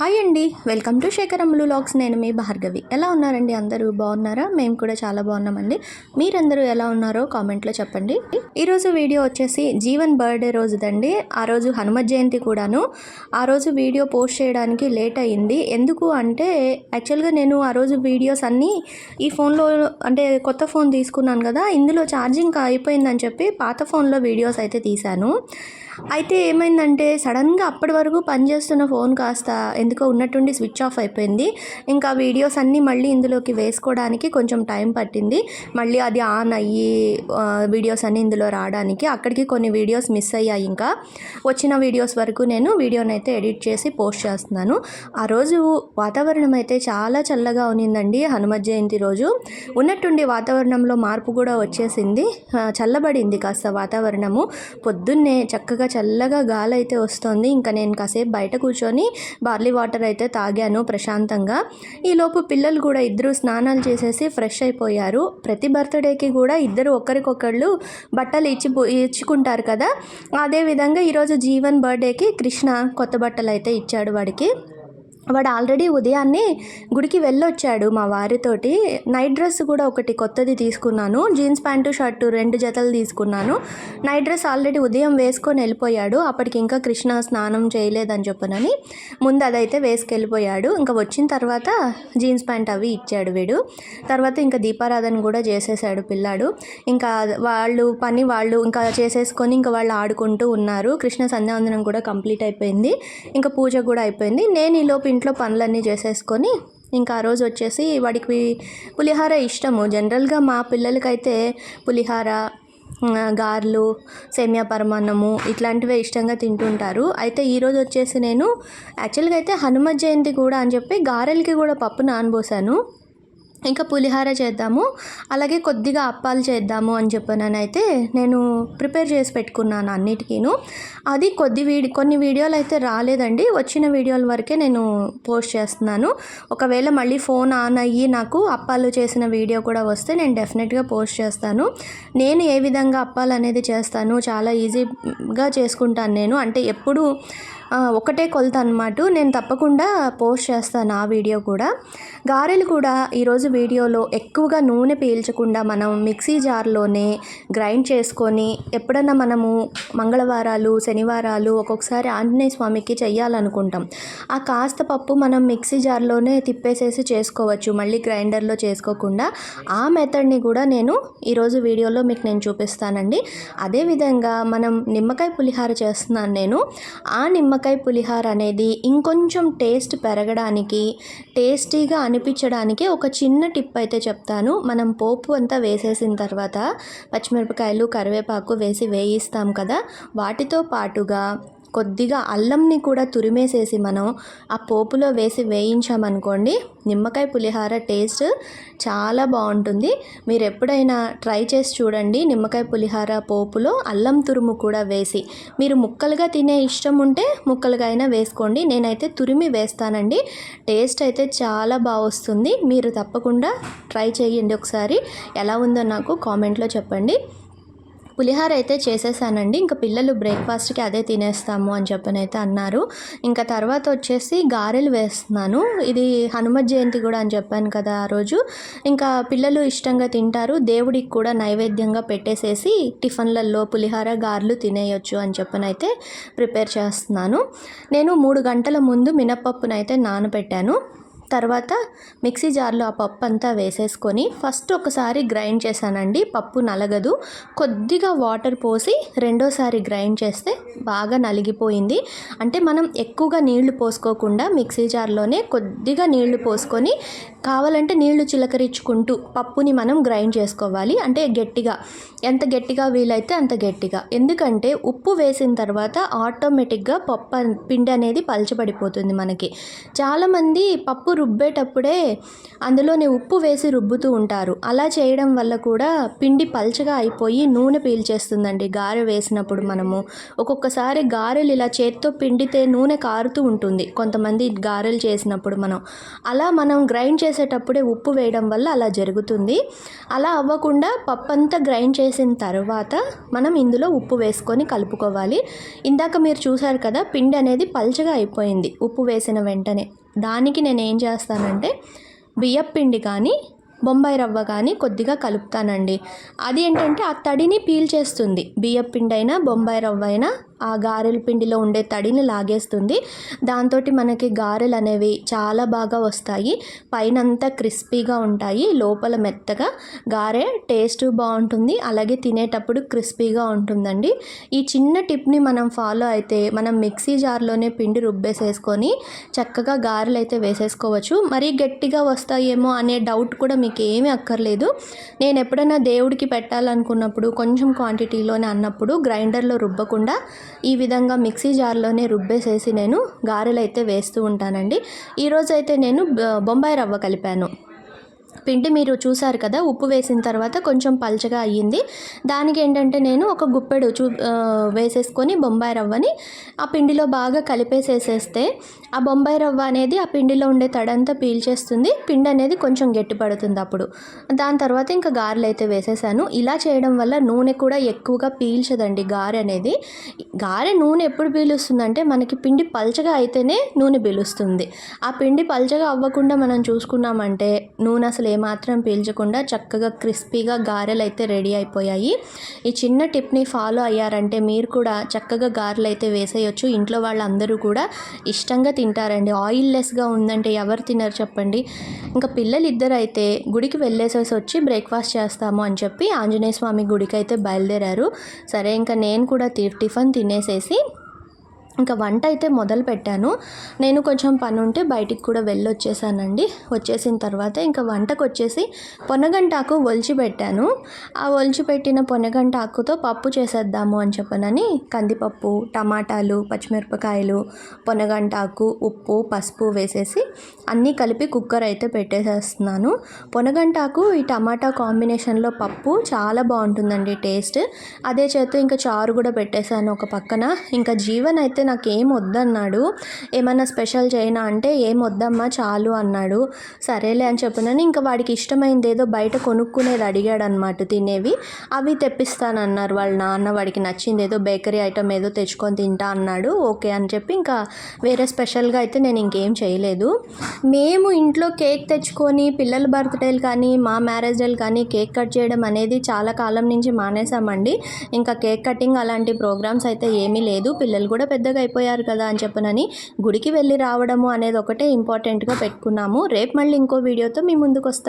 Hi అండి. Welcome to Shekharammulu logs. నేను మీ భార్గవి. ఎలా ఉన్నారండి అందరూ? బాగున్నారా? మేము కూడా చాలా బాగున్నామండి. మీరందరూ ఎలా ఉన్నారో కామెంట్లో చెప్పండి. ఈరోజు వీడియో వచ్చేసి జీవన్ బర్త్డే రోజుదండి. ఆ రోజు హనుమత్ జయంతి కూడాను. ఆ రోజు వీడియో పోస్ట్ చేయడానికి లేట్ అయ్యింది ఎందుకు అంటే యాక్చువల్గా నేను ఆ రోజు వీడియోస్ అన్నీ ఈ ఫోన్లో అంటే కొత్త ఫోన్ తీసుకున్నాను కదా ఇందులో ఛార్జింగ్ అయిపోయిందని చెప్పి పాత ఫోన్లో వీడియోస్ అయితే తీశాను. అయితే ఏమైందంటే సడన్గా అప్పటి వరకు పనిచేస్తున్న ఫోన్ కాస్త ఎందుకో ఉన్నట్టుండి స్విచ్ ఆఫ్ అయిపోయింది. ఇంకా వీడియోస్ అన్నీ మళ్ళీ ఇందులోకి వేసుకోవడానికి కొంచెం టైం పట్టింది. మళ్ళీ అది ఆన్ అయ్యి వీడియోస్ అన్నీ ఇందులో రావడానికి అక్కడికి కొన్ని వీడియోస్ మిస్ అయ్యాయి ఇంకా. వచ్చిన వీడియోస్ వరకు నేను వీడియోని అయితే ఎడిట్ చేసి పోస్ట్ చేస్తున్నాను. ఆ రోజు వాతావరణం అయితే చాలా చల్లగా ఉన్నిందండి హనుమత్ జయంతి రోజు. ఉన్నట్టుండి వాతావరణంలో మార్పు కూడా వచ్చేసింది. చల్లబడింది కాస్త వాతావరణము. పొద్దున్నే చక్కగా చల్లగా గాలి అయితే వస్తుంది. ఇంకా నేను కాసేపు బయట కూర్చొని బార్లీ వాటర్ అయితే తాగాను ప్రశాంతంగా. ఈలోపు పిల్లలు కూడా ఇద్దరు స్నానాలు చేసేసి ఫ్రెష్ అయిపోయారు. ప్రతి బర్త్డేకి కూడా ఇద్దరు ఒకరికొకళ్ళు బట్టలు ఇచ్చి ఇచ్చుకుంటారు కదా. అదేవిధంగా ఈరోజు జీవన్ బర్త్డేకి కృష్ణ కొత్త బట్టలు అయితే ఇచ్చాడు వాడికి. వాడు ఆల్రెడీ ఉదయాన్నే గుడికి వెళ్ళొచ్చాడు మా వారితోటి. నైట్ డ్రెస్ కూడా ఒకటి కొత్తది తీసుకున్నాను. జీన్స్ ప్యాంటు షర్టు రెండు జతలు తీసుకున్నాను. నైట్ డ్రెస్ ఆల్రెడీ ఉదయం వేసుకొని వెళ్ళిపోయాడు. అప్పటికి ఇంకా కృష్ణ స్నానం చేయలేదని చెప్పనని ముందు అదైతే వేసుకెళ్ళిపోయాడు. ఇంకా వచ్చిన తర్వాత జీన్స్ ప్యాంట్ అవి ఇచ్చాడు వీడు. తర్వాత ఇంకా దీపారాధన కూడా చేసేసాడు పిల్లాడు. ఇంకా వాళ్ళు పని వాళ్ళు ఇంకా చేసేసుకొని ఇంకా వాళ్ళు ఆడుకుంటూ ఉన్నారు. కృష్ణ సంధ్యావందనం కూడా కంప్లీట్ అయిపోయింది. ఇంకా పూజ కూడా అయిపోయింది. నేను ఈలోపు ఇంట్లో పనులన్నీ చేసేసుకొని ఇంకా ఆ రోజు వచ్చేసి వాడికి పులిహార ఇష్టము. జనరల్గా మా పిల్లలకైతే పులిహార గారెలు సేమియా పరమాన్నము ఇట్లాంటివే ఇష్టంగా తింటుంటారు. అయితే ఈరోజు వచ్చేసి నేను యాక్చువల్గా అయితే హనుమ జయంతి కూడా అని చెప్పి గారెలకి కూడా పప్పు నానబోసాను. ఇంకా పులిహార చేద్దాము అలాగే కొద్దిగా అప్పాలు చేద్దాము అని చెప్పనైతే నేను ప్రిపేర్ చేసి పెట్టుకున్నాను అన్నిటికీను. అది కొద్ది వీడి కొన్ని వీడియోలు అయితే రాలేదండి. వచ్చిన వీడియోల వరకే నేను పోస్ట్ చేస్తున్నాను. ఒకవేళ మళ్ళీ ఫోన్ ఆన్ అయ్యి నాకు అప్పాలు చేసిన వీడియో కూడా వస్తే నేను డెఫినెట్గా పోస్ట్ చేస్తాను. నేను ఏ విధంగా అప్పాలు అనేది చేస్తాను చాలా ఈజీగా చేసుకుంటాను నేను. అంటే ఎప్పుడు ఒకటే కొలత అనమాట నేను తప్పకుండా పోస్ట్ చేస్తాను ఆ వీడియో కూడా. గారెలు కూడా ఈరోజు వీడియోలో ఎక్కువగా నూనె పీల్చకుండా మనం మిక్సీ జార్లోనే గ్రైండ్ చేసుకొని ఎప్పుడన్నా మనము మంగళవారాలు శనివారాలు ఒక్కొక్కసారి ఆంజనేయ స్వామికి చేయాలనుకుంటాం ఆ కాస్త పప్పు మనం మిక్సీ జార్లోనే తిప్పేసేసి చేసుకోవచ్చు. మళ్ళీ గ్రైండర్లో చేసుకోకుండా ఆ మెథడ్ని కూడా నేను ఈరోజు వీడియోలో మీకు నేను చూపిస్తానండి. అదేవిధంగా మనం నిమ్మకాయ పులిహార చేస్తున్నాను నేను. ఆ నిమ్మకాయ పులిహార అనేది ఇంకొంచెం టేస్ట్ పెరగడానికి టేస్టీగా అనిపించడానికి ఒక చిన్న టిప్ అయితే చెప్తాను. మనం పోపు అంతా వేసేసిన తర్వాత పచ్చిమిరపకాయలు కరివేపాకు వేసి వేయిస్తాం కదా. వాటితో పాటుగా కొద్దిగా అల్లంని కూడా తురిమేసేసి మనం ఆ పోపులో వేసి వేయించామనుకోండి నిమ్మకాయ పులిహార టేస్ట్ చాలా బాగుంటుంది. మీరు ఎప్పుడైనా ట్రై చేసి చూడండి నిమ్మకాయ పులిహార పోపులో అల్లం తురుము కూడా వేసి. మీరు ముక్కలుగా తినే ఇష్టం ఉంటే ముక్కలుగా అయినా వేసుకోండి. నేనైతే తురిమి వేస్తానండి. టేస్ట్ అయితే చాలా బాగా వస్తుంది. మీరు తప్పకుండా ట్రై చేయండి ఒకసారి. ఎలా ఉందో నాకు కామెంట్లో చెప్పండి. పులిహార అయితే చేసేసానండి. ఇంకా పిల్లలు బ్రేక్ఫాస్ట్కి అదే తినేస్తాము అని చెప్పనైతే అన్నారు. ఇంకా తర్వాత వచ్చేసి గారెలు వేస్తున్నాను. ఇది హనుమత్ జయంతి కూడా అని చెప్పాను కదా ఆ రోజు. ఇంకా పిల్లలు ఇష్టంగా తింటారు. దేవుడికి కూడా నైవేద్యంగా పెట్టేసేసి టిఫిన్లలో పులిహార గారెలు తినేయొచ్చు అని చెప్పనైతే ప్రిపేర్ చేస్తున్నాను. నేను మూడు గంటల ముందు మినప్పప్పునైతే నానబెట్టాను. తర్వాత మిక్సీ జార్లో ఆ పప్పు అంతా వేసేసుకొని ఫస్ట్ ఒకసారి గ్రైండ్ చేశానండి. పప్పు నలగదు. కొద్దిగా వాటర్ పోసి రెండోసారి గ్రైండ్ చేస్తే బాగా నలిగిపోయింది. అంటే మనం ఎక్కువగా నీళ్ళు పోసుకోకుండా మిక్సీ జార్లోనే కొద్దిగా నీళ్ళు పోసుకొని కావాలంటే నీళ్ళు చిలకరించుకుంటూ పప్పుని మనం గ్రైండ్ చేసుకోవాలి. అంటే గట్టిగా. ఎంత గట్టిగా వీలైతే అంత గట్టిగా. ఎందుకంటే ఉప్పు వేసిన తర్వాత ఆటోమేటిక్గా పప్పు పిండి అనేది పలచబడిపోతుంది మనకి. చాలామంది పప్పు రుబ్బేటప్పుడే అందులోనే ఉప్పు వేసి రుబ్బుతూ ఉంటారు. అలా చేయడం వల్ల కూడా పిండి పల్చగా అయిపోయి నూనె పీల్చేస్తుందండి గారె వేసినప్పుడు మనము. ఒక్కొక్కసారి గారెలు ఇలా చేత్తో పిండితే నూనె కారుతూ ఉంటుంది. కొంతమంది గారెలు చేసినప్పుడు మనం. అలా మనం గ్రైండ్ చేసేటప్పుడే ఉప్పు వేయడం వల్ల అలా జరుగుతుంది. అలా అవ్వకుండా పప్పు అంతా గ్రైండ్ చేసిన తర్వాత మనం ఇందులో ఉప్పు వేసుకొని కలుపుకోవాలి. ఇందాక మీరు చూసారు కదా పిండి అనేది పల్చగా అయిపోయింది. ఉప్పు వేసిన వెంటనే. దానికి నేను ఏం చేస్తానంటే బియ్యపిండి కానీ బొంబాయి రవ్వ కానీ కొద్దిగా కలుపుతానండి. అది ఏంటంటే ఆ తడిని పీల్చేస్తుంది బియ్యం పిండి అయినా బొంబాయి రవ్వ అయినా ఆ గారెల పిండిలో ఉండే తడిని లాగేస్తుంది. దాంతో మనకి గారెలు అనేవి చాలా బాగా వస్తాయి. పైన అంతా క్రిస్పీగా ఉంటాయి. లోపల మెత్తగా గారె టేస్ట్ బాగుంటుంది. అలాగే తినేటప్పుడు క్రిస్పీగా ఉంటుందండి. ఈ చిన్న టిప్ని మనం ఫాలో అయితే మనం మిక్సీ జార్లోనే పిండి రుబ్బేసేసుకొని చక్కగా గారెలు అయితే వేసేసుకోవచ్చు. మరీ గట్టిగా వస్తాయేమో అనే డౌట్ కూడా మీకు ఏమీ అక్కర్లేదు. నేను ఎప్పుడైనా దేవుడికి పెట్టాలనుకున్నప్పుడు కొంచెం క్వాంటిటీలోనే అన్నప్పుడు గ్రైండర్లో రుబ్బకుండా ఈ విధంగా మిక్సీ జార్లోనే రుబ్బేసేసి నేను గారెలు అయితే వేస్తూ ఉంటానండి. ఈరోజైతే నేను బొంబాయి రవ్వ కలిపాను. పిండి మీరు చూసారు కదా ఉప్పు వేసిన తర్వాత కొంచెం పల్చగా అయ్యింది. దానికి ఏంటంటే నేను ఒక గుప్పెడు చూ వేసేసుకొని బొంబాయి రవ్వని ఆ పిండిలో బాగా కలిపేసేసేస్తే ఆ బొంబాయి రవ్వ అనేది ఆ పిండిలో ఉండే తడంతా పీల్చేస్తుంది పిండి అనేది కొంచెం గట్టిపడుతుంది అప్పుడు. దాని తర్వాత ఇంకా గారెలు అయితే వేసేసాను. ఇలా చేయడం వల్ల నూనె కూడా ఎక్కువగా పీల్చదండి గారె అనేది. గారె నూనె ఎప్పుడు పీలుస్తుందంటే మనకి పిండి పల్చగా అయితేనే నూనె పీలుస్తుంది. ఆ పిండి పల్చగా అవ్వకుండా మనం చూసుకున్నామంటే నూనె అసలు ఏమాత్రం పీల్చకుండా చక్కగా క్రిస్పీగా గారెలు అయితే రెడీ అయిపోయాయి. ఈ చిన్న టిప్ని ఫాలో అయ్యారంటే మీరు కూడా చక్కగా గారెలు అయితే వేసేయచ్చు. ఇంట్లో వాళ్ళందరూ కూడా ఇష్టంగా తింటారండి. ఆయిల్ లెస్గా ఉందంటే ఎవరు తినరు చెప్పండి. ఇంకా పిల్లలు ఇద్దరు అయితే గుడికి వెళ్ళేసేసి వచ్చి బ్రేక్ఫాస్ట్ చేస్తాము అని చెప్పి ఆంజనేయ స్వామి గుడికి అయితే బయలుదేరారు. సరే ఇంకా నేను కూడా టిఫిన్ తినేసేసి ఇంకా వంట అయితే మొదలు పెట్టాను. నేను కొంచెం పని ఉంటే బయటికి కూడా వెళ్ళొచ్చేసానండి. వచ్చేసిన తర్వాత ఇంకా వంటకు వచ్చేసి పొనగంటాకు ఒలిచి పెట్టాను. ఆ ఒలిచి పెట్టిన పొనగంటాకుతో పప్పు చేసేద్దాము అని చెప్పనని కందిపప్పు టమాటాలు పచ్చిమిరపకాయలు పొనగంటాకు ఉప్పు పసుపు వేసేసి అన్నీ కలిపి కుక్కర్ అయితే పెట్టేసేస్తున్నాను. పొనగంటాకు ఈ టమాటా కాంబినేషన్లో పప్పు చాలా బాగుంటుందండి టేస్ట్. అదే చేత ఇంకా చారు కూడా పెట్టేశాను ఒక పక్కన. ఇంకా జీవన్ అయితే నాకు ఏం వద్దన్నాడు. ఏమన్నా స్పెషల్ చేయనా అంటే ఏం వద్దమ్మా చాలు అన్నాడు. సరేలే అని చెప్పినాను ఇంకా వాడికి ఇష్టమైంది ఏదో బయట కొనుక్కునేది అడిగాడు అనమాట తినేవి. అవి తెప్పిస్తానన్నారు వాళ్ళ నాన్న. వాడికి నచ్చింది ఏదో బేకరీ ఐటమ్ ఏదో తెచ్చుకొని తింటా అన్నాడు. ఓకే అని చెప్పి ఇంకా వేరే స్పెషల్గా అయితే నేను ఇంకేం చేయలేదు. మేము ఇంట్లో కేక్ తెచ్చుకొని పిల్లల బర్త్డేలు కానీ మా మ్యారేజ్ డేలు కానీ కేక్ కట్ చేయడం అనేది చాలా కాలం నుంచి మానేసామండి ఇంకా కేక్ కటింగ్ అలాంటి ప్రోగ్రామ్స్ అయితే ఏమీ లేదు. పిల్లలు కూడా పెద్ద పెద్దగా అయిపోయారు కదా అని చెప్పనని గుడికి వెళ్ళి రావడము అనేది ఒకటే ఇంపార్టెంట్గా పెట్టుకున్నాము. రేపు మళ్ళీ ఇంకో వీడియోతో మీ ముందుకు వస్తాను